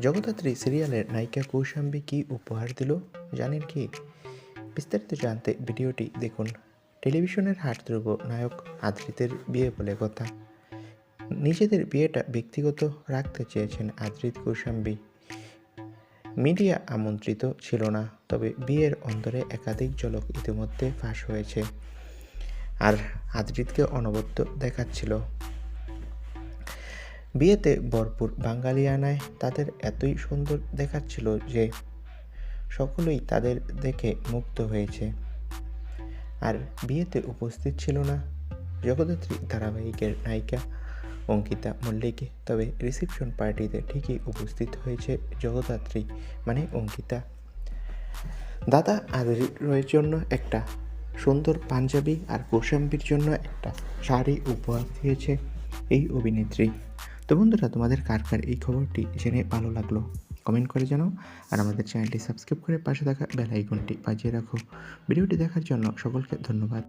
জগদ্ধাত্রী সিরিয়ালের নায়িকা কৌশাম্বী কী উপহার দিল? জানেন কি? বিস্তারিত জানতে ভিডিওটি দেখুন। টেলিভিশনের হাটদ্রব্য নায়ক আদ্রিতের বিয়ে বলে কথা। নিজেদের বিয়েটা ব্যক্তিগত রাখতে চেয়েছেন আদ্রিত কৌশাম্বী। মিডিয়া আমন্ত্রিত ছিল না, তবে বিয়ের অন্তরে একাধিক ঝলক ইতিমধ্যে ফাঁস হয়েছে। আর আদ্রিতকে অনবদ্য দেখাচ্ছিল। বিয়েতে ভরপুর বাঙালিয়ানায় তাদের এতই সুন্দর দেখাচ্ছিল যে সকলেই তাদের দেখে মুগ্ধ হয়েছে। আর বিয়েতে উপস্থিত ছিল না জগদ্ধাত্রী ধারাবাহিকের নায়িকা অঙ্কিতা মল্লিক। তবে রিসেপশন পার্টিতে ঠিকই উপস্থিত হয়েছে জগদ্ধাত্রী মানে অঙ্কিতা। দাদা আদরের জন্য একটা সুন্দর পাঞ্জাবি আর কৌশাম্বীর জন্য একটা শাড়ি উপহার দিয়েছে এই অভিনেত্রী। তো বন্ধুরা, তোমাদের কার কার এই খবরটি জেনে ভালো লাগল? কমেন্ট করে জানাও। আর আমাদের চ্যানেলটি সাবস্ক্রাইব করে পাশে থাকা বেল আইকনটি বাজিয়ে রাখো। ভিডিওটি দেখার জন্য সকলকে ধন্যবাদ।